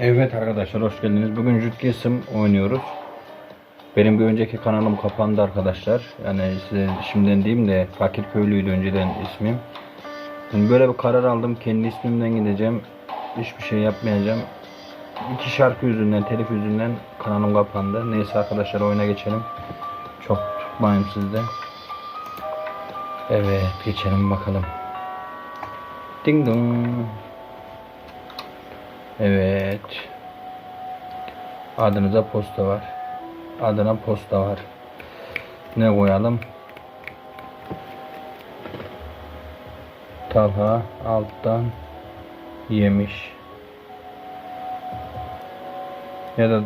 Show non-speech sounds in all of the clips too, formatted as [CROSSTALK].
Evet arkadaşlar hoş geldiniz. Bugün Jutki isim oynuyoruz. Benim bir önceki kanalım kapandı arkadaşlar. Yani size şimdiden diyeyim de Fakir Köylü'ydü önceden ismim. Şimdi böyle bir karar aldım. Kendi ismimden gideceğim. Hiçbir şey yapmayacağım. İki şarkı yüzünden, telif yüzünden kanalım kapandı. Neyse arkadaşlar oyuna geçelim. Çok tutmayayım sizde. Evet geçelim bakalım. Ding dong. Evet. Adınıza posta var. Adına posta var. Ne koyalım? Talha alttan yemiş. Ya da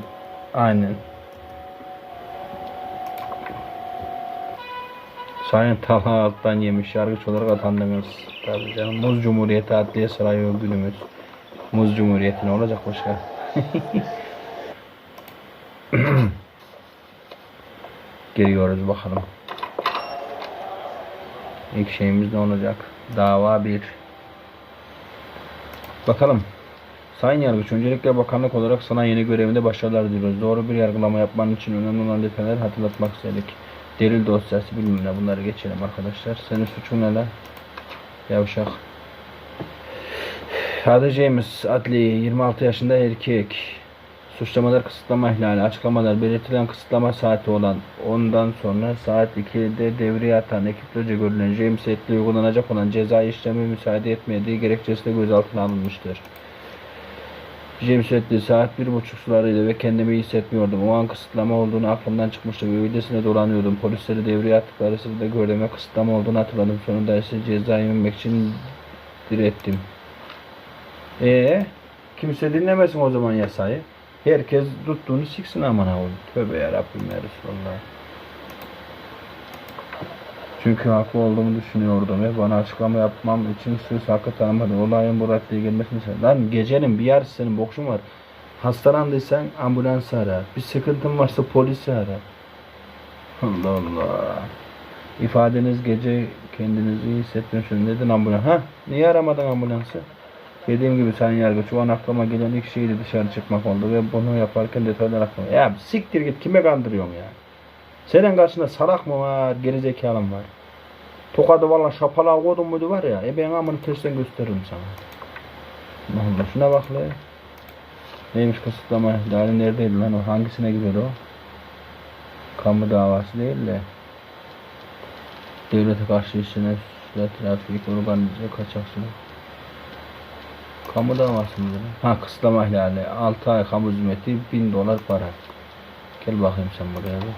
aynen. Sayın Talha alttan yemiş yargıç olarak atandınız. Tabii canım. Muz Cumhuriyeti Adliye Sarayı ödülümüz. Muz Cumhuriyeti ne olacak başka? [LAUGHS] Giriyoruz bakalım. İlk şeyimiz ne olacak? Dava 1. Bakalım. Sayın Yargıç, öncelikle bakanlık olarak sana yeni görevinde başarılar diliyoruz. Doğru bir yargılama yapman için önemli olan detayları hatırlatmak istedik. Delil dosyası bilmem ne bunları geçelim arkadaşlar. Senin suçun ne lan? Yavşak. Adı James Adli, 26 yaşında erkek. Suçlamalar kısıtlama ihlali, açıklamalar belirtilen kısıtlama saati olan ondan sonra saat 2'de devreye atan ekiplerce görülen James Adli uygulanacak olan ceza işlemi müsaade etmediği gerekçesiyle gözaltına alınmıştır. James Adli saat bir buçuk sularıydı ve kendimi iyi hissetmiyordum. O an kısıtlama olduğunu aklımdan çıkmıştı ve öylesine dolanıyordum. Polisleri devreye attıkları sırada gördüğüme kısıtlama olduğunu hatırladım. Sonunda ise cezayı yememek için direttim. Ee, kimse dinlemesin o zaman yasayı. Herkes tuttuğunu siksin aman oğlum. Tövbe yarabbim ya Resulallah. Çünkü haklı olduğumu düşünüyordum ve bana açıklama yapmam için söz hakkı tanımadı. Olayın bu raddeye gelmesini istedim. Lan gecenin bir yarısı senin bokşun var. Hastalandıysan ambulans ara. Bir sıkıntın varsa polisi ara. Allah Allah. İfadeniz gece kendinizi iyi hissetmiyorsunuz. Neden ambulans? Ha? Niye aramadın ambulansı? Dediğim gibi sayın yargıç o an aklıma gelen ilk şeydi dışarı çıkmak oldu ve bunu yaparken detaylar aklıma. Ya siktir git kime kandırıyorsun ya? Senin karşında salak mı var, gerizekalı mı var? Tokadı valla şapalağı koydun muydu var ya, e ben amını testten gösteririm sana. Allah şuna bak le. Neymiş kısıtlama ihlali neredeydi lan o, hangisine gidiyor o? Kamu davası değil de. Devlete karşı işine suçlar, trafik, organize kaçakçılık. Kamu davası mıydı lan? Ha kısıtlama ihlali. 6 ay kamu hizmeti 1000 dolar para. Gel bakayım sen buraya bir.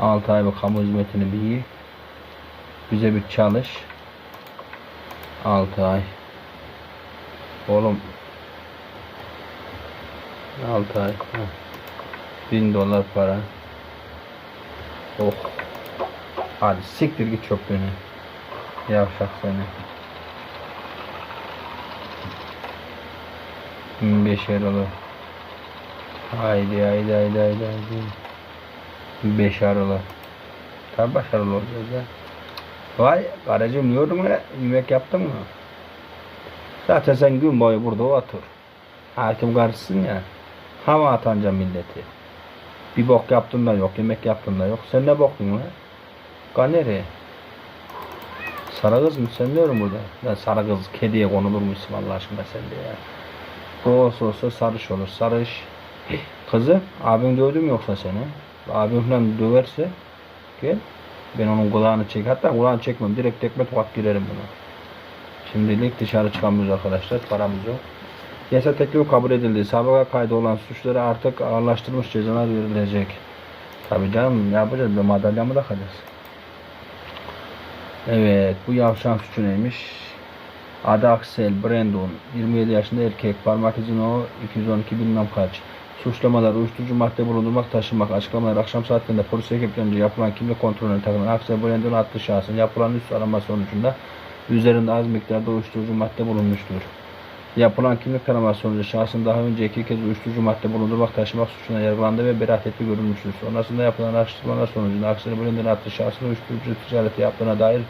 6 ay bu kamu hizmetini bir iyi. Bize bir çalış. 6 ay. Oğlum. 6 ay. Ha. 1000 dolar para. Oh. Hadi siktir git çöplüğüne. Yavşak seni. Beşer olur. Haydi haydi haydi haydi haydi. Beşarılı. Tabi başarılı olacağız ya. Vay karıcığım yiyordun mu? Yemek yaptın mı? Zaten sen gün boyu burada otur. Hakim karşısın ya. Hava atanca milleti. Bir bok yaptın da yok, yemek yaptın da yok. Sen ne boktun lan? Ka nereye? Sarı kız mı? Sen diyorum burada. Ya sarı kız kediye konulur musun Allah aşkına sen de ya. Bu olsa olsa sarış olur. Sarış. Kızı abin dövdü mü yoksa seni? Abim falan döverse gel. Ben onun kulağını çek. Hatta kulağını çekmem. Direkt tekme tokat girerim buna. Şimdilik dışarı çıkamıyoruz arkadaşlar. Paramız yok. Yasa teklifi kabul edildi. Sabıka kaydı olan suçları artık ağırlaştırılmış cezalar verilecek. Tabii canım ne yapacağız? Bir madalya mı takacağız? Evet bu yavşan suçu neymiş? Adı Aksel Brandon 27 yaşında erkek parmak izin o 212 bilmem kaç suçlamalar uyuşturucu madde bulundurmak taşımak açıklamalar akşam saatlerinde polis ekiplerince yapılan kimlik kontrolüne takılan Aksel Brandon adlı şahsın yapılan üst arama sonucunda üzerinde az miktarda uyuşturucu madde bulunmuştur. Yapılan kimlik taraması sonucu şahsın daha önce iki kez uyuşturucu madde bulundurmak taşımak suçuna yargılandı ve beraat ettiği görülmüştür. Sonrasında yapılan araştırmalar sonucunda Aksel Brandon adlı şahsın uyuşturucu ticareti yaptığına dair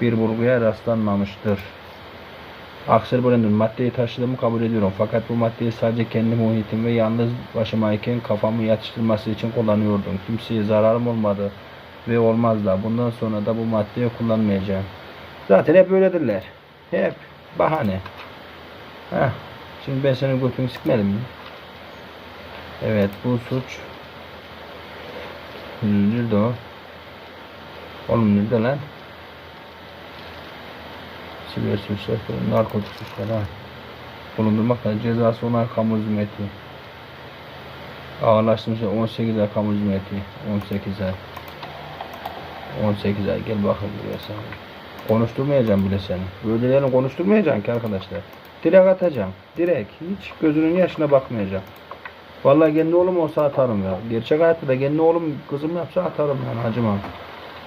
bir bulguya rastlanmamıştır. Aksel Brandon maddeyi taşıdığımı kabul ediyorum. Fakat bu maddeyi sadece kendi muhitim ve yalnız başımayken kafamı yatıştırması için kullanıyordum. Kimseye zararım olmadı ve olmaz da. Bundan sonra da bu maddeyi kullanmayacağım. Zaten hep öyledirler. Hep bahane. Heh. Şimdi ben senin götünü sıkmadım mı? Evet bu suç. Nerede o? Oğlum nerede lan? Siber suçlar, narkotik suçlar ha. Bulundurmakla cezası olan kamu hizmeti. Ağırlaştırmışlar 18 ay kamu hizmeti. 18 ay. 18 ay gel bakalım buraya sen. Konuşturmayacağım bile seni. Böylelerini konuşturmayacağım ki arkadaşlar. Direkt atacağım. Direkt. Hiç gözünün yaşına bakmayacağım. Vallahi kendi oğlum olsa atarım ya. Gerçek hayatta da kendi oğlum kızım yapsa atarım yani acımam.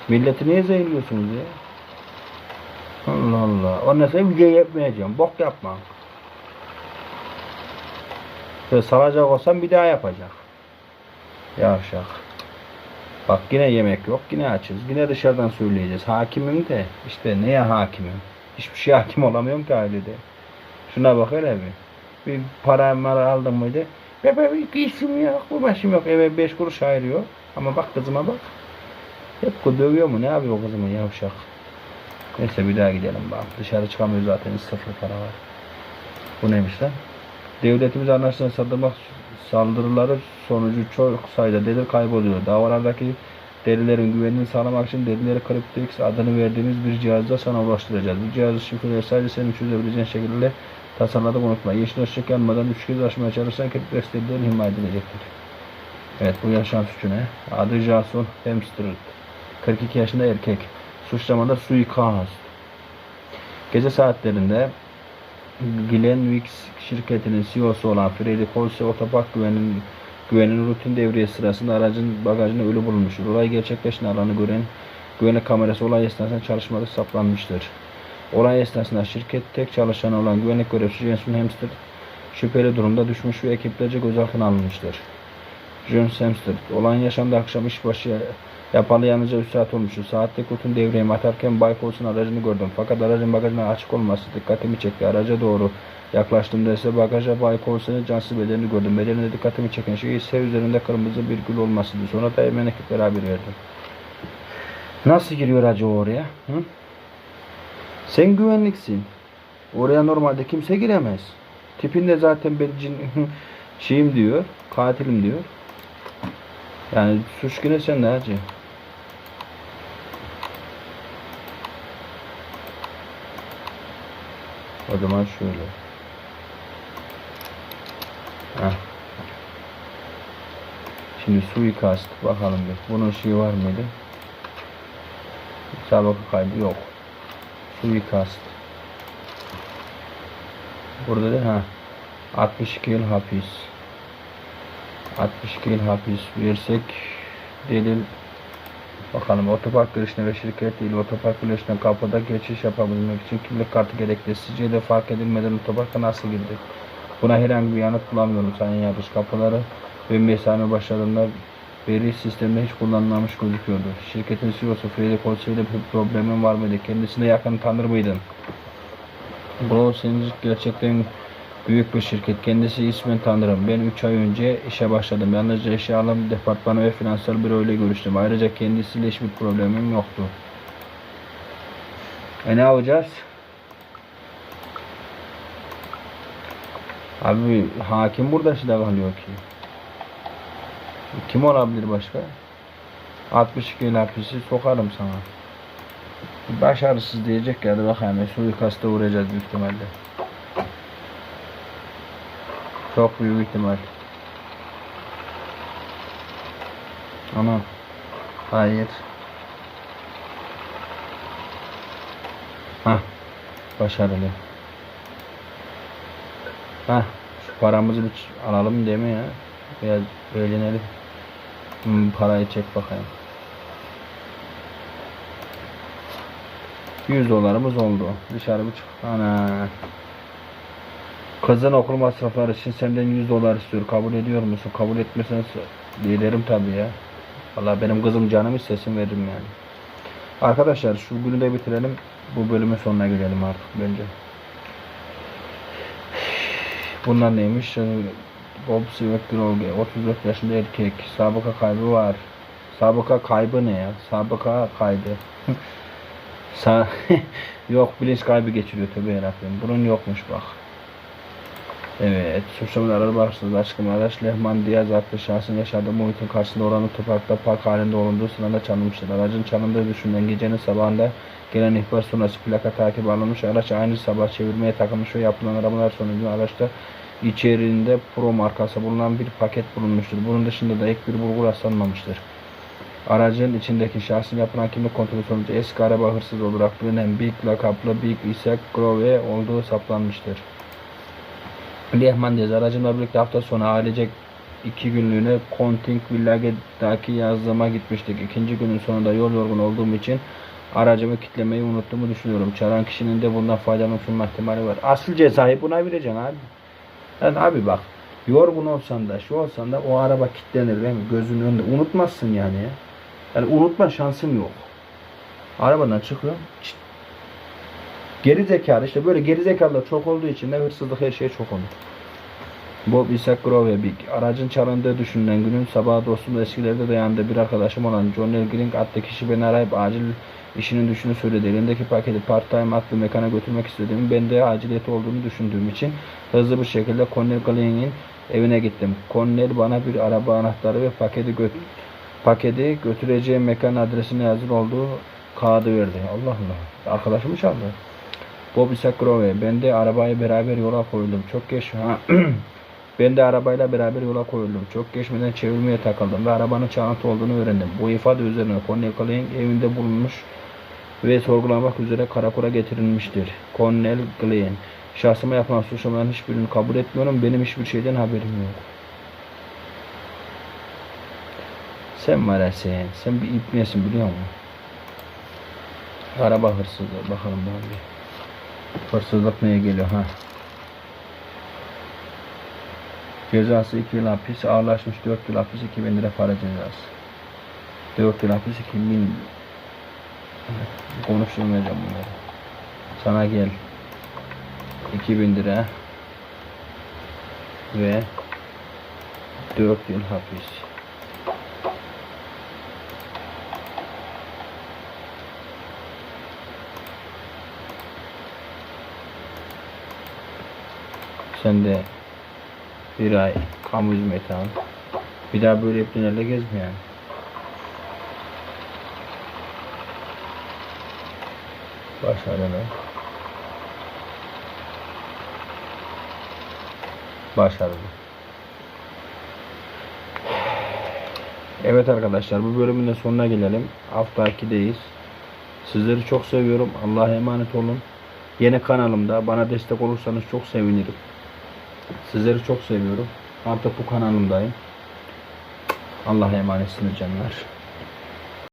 Milleti niye zehirliyorsunuz ya? Allah Allah. Ondan sonra video yapmayacağım. Bok yapma. Ve salacak olsam bir daha yapacak. Yavşak. Bak yine yemek yok. Yine açız. Yine dışarıdan söyleyeceğiz. Hakimim de. işte neye hakimim? Hiçbir şey hakim olamıyorum ki ailede. Şuna bak hele bir. Bir para mara aldım mıydı? Bebe bir kıyısım yok. Bu başım yok. Eve beş kuruş ayırıyor. Ama bak kızıma bak. Hep dövüyor mu? Ne yapıyor kızımı yavşak? Neyse bir daha gidelim bak. Dışarı çıkamıyoruz zaten. Sıfır para var. Bu neymiş lan? Devletimiz anlaşılan saldırmak saldırıları sonucu çok sayıda delil kayboluyor. Davalardaki delillerin güvenini sağlamak için delilleri CryptoX adını verdiğimiz bir cihazla sana ulaştıracağız. Bu cihazı şifreleri sadece senin çözebileceğin şekilde tasarladık unutma. Yeşil ışık yanmadan üç kez açmaya çalışırsan CryptoX delillerin himaye edilecektir. Evet bu yaşam suçu ne? Adı Jason Hemstred. 42 yaşında erkek. Suçlamada suikast. Gece saatlerinde Glenwix şirketinin CEO'su olan Freddy Colse otopark güvenin güvenin rutin devriye sırasında aracın bagajında ölü bulunmuştur. Olay gerçekleşen alanı gören güvenlik kamerası olay esnasında çalışmada saplanmıştır. Olay esnasında şirket tek çalışan olan güvenlik görevlisi Jason Hemster şüpheli durumda düşmüş ve ekiplerce gözaltına alınmıştır. John Hemster, olayın yaşandığı akşam işbaşı yapalı yalnızca 3 saat olmuştu. Saatlik rutin devreye atarken Bay Colson aracını gördüm. Fakat aracın bagajının açık olması dikkatimi çekti. Araca doğru yaklaştığımda ise bagaja Bay Colson'ın cansız bedenini gördüm. Bedeninde dikkatimi çeken şey ise üzerinde kırmızı bir gül olmasıydı. Sonra da hemen ekiplere haber verdim. Nasıl giriyor acı oraya? Hı? Sen güvenliksin. Oraya normalde kimse giremez. Tipinde zaten ben cin, [LAUGHS] şeyim diyor, katilim diyor. Yani suç yine sende hacı. O zaman şöyle. Heh. Şimdi suikast bakalım bir. Bunun şeyi var mıydı? Sabıka kaydı yok. Suikast. Burada da ha 62 yıl hapis. 62 yıl hapis versek delil bakalım otopark girişine ve şirket değil otopark girişine kapıda geçiş yapabilmek için kimlik kartı gerekli. Sizce de fark edilmeden otoparka nasıl girdi? Buna herhangi bir yanıt bulamıyorum sayın yargıç. Kapıları ve mesai başladığında beri sistemde hiç kullanılmamış gözüküyordu. Şirketin CEO'su Freddy Colson ile bir problemin var mıydı? Kendisine yakın tanır mıydın? Bro senin gerçekten büyük bir şirket. Kendisi ismen tanırım. Ben 3 ay önce işe başladım. Yalnızca işe alım departmanı ve finansal büro ile görüştüm. Ayrıca kendisiyle hiçbir problemim yoktu. E ne yapacağız? Abi hakim burada işte kalıyor ki. Kim olabilir başka? 62 yıl hapisi sokarım sana. Başarısız diyecek ya da bakayım. Suikasta uğrayacağız büyük ihtimalle. Çok büyük ihtimal. Ana. Hayır. Hah. Başarılı. Hah. Şu paramızı bir alalım değil mi ya? Biraz eğlenelim. Hmm, parayı çek bakayım. 100 dolarımız oldu. Dışarı bir çık. Ana. Kızın okul masrafları için senden 100 dolar istiyor. Kabul ediyor musun? Kabul etmesen dilerim tabii ya. Valla benim kızım canım istesin veririm yani. Arkadaşlar şu günü de bitirelim. Bu bölümün sonuna gelelim artık bence. Bunlar neymiş? Ee, Bob Svekdrolge 34 yaşında erkek. Sabıka kaybı var. Sabıka kaybı ne ya? Sabıka kaydı. [LAUGHS] Sa [LAUGHS] Yok bilinç kaybı geçiriyor tövbe yarabbim. Bunun yokmuş bak. Evet, suçlamalar araba hırsızlığı aşkım araç Lehman Diaz adlı şahsın yaşadığı muhitin karşısında oranın otoparkta park halinde olunduğu sırada çalınmıştır. Aracın çalındığı düşünülen gecenin sabahında gelen ihbar sonrası plaka takip alınmış. Araç aynı sabah çevirmeye takılmış ve yapılan aramalar sonucu araçta içerisinde Pro markası bulunan bir paket bulunmuştur. Bunun dışında da ek bir bulgu rastlanmamıştır. Aracın içindeki şahsın yapılan kimlik kontrolü sonucu eski araba hırsız olarak bilinen Big lakaplı Big Isaac Grove olduğu saptanmıştır. Diaz aracımla birlikte hafta sonu ailecek iki günlüğüne Konting Village'daki yazlıma gitmiştik. İkinci günün sonunda yol yorgun olduğum için aracımı kitlemeyi unuttuğumu düşünüyorum. Çalan kişinin de bundan faydalanma ihtimali var. Asıl cezayı buna vereceksin abi. Yani abi bak yorgun olsan da şu olsan da o araba kilitlenir değil mi? Gözünün önünde. Unutmazsın yani ya. Yani unutma şansın yok. Arabadan çıkıyor. çıt. Geri zekalı işte böyle geri zekalılar çok olduğu için de hırsızlık her şeye çok olur. Bob Isaac Grove Big. Aracın çalındığı düşünülen günün sabahı dostumla eskilerde dayandığı bir arkadaşım olan John L. Green adlı kişi beni arayıp acil işinin düşünü söyledi. Elindeki paketi part-time adlı mekana götürmek istediğimi, ben de aciliyeti olduğunu düşündüğüm için hızlı bir şekilde Cornel Green'in evine gittim. Cornel bana bir araba anahtarı ve paketi göt paketi götüreceğim mekan adresine hazır olduğu kağıdı verdi. Allah Allah. Arkadaşımı çaldı. Bob Isaac Grove. Ben de arabayı beraber yola koyuldum. Çok geç. [CLEARS THROAT] Ben de arabayla beraber yola koyuldum. Çok geçmeden çevirmeye takıldım ve arabanın çalıntı olduğunu öğrendim. Bu ifade üzerine Cornel Glenn evinde bulunmuş ve sorgulamak üzere karakola getirilmiştir. Cornel Glenn. Şahsıma yapılan suçlamaların hiçbirini kabul etmiyorum. Benim hiçbir şeyden haberim yok. Sen var sen. Sen bir ipnesin biliyor musun? Araba hırsızlığı. Bakalım bana bir. Hırsızlık neye geliyor ha? Cezası 2 yıl hapis, ağırlaşmış 4 yıl hapis, 2000 lira para cezası. 4 yıl hapis, 2000 konuşturmayacağım bunları. Sana gel. 2000 lira ve 4 yıl hapis. Sen de bir ay kamu hizmeti al. Bir daha böyle tünelde gezme yani. Başarılı. Başarılı. Evet arkadaşlar bu bölümün de sonuna gelelim. Hafta 2'deyiz. Sizleri çok seviyorum. Allah'a emanet olun. Yeni kanalımda bana destek olursanız çok sevinirim. Sizleri çok seviyorum. Artık bu kanalımdayım. Allah'a emanetsiniz canlar.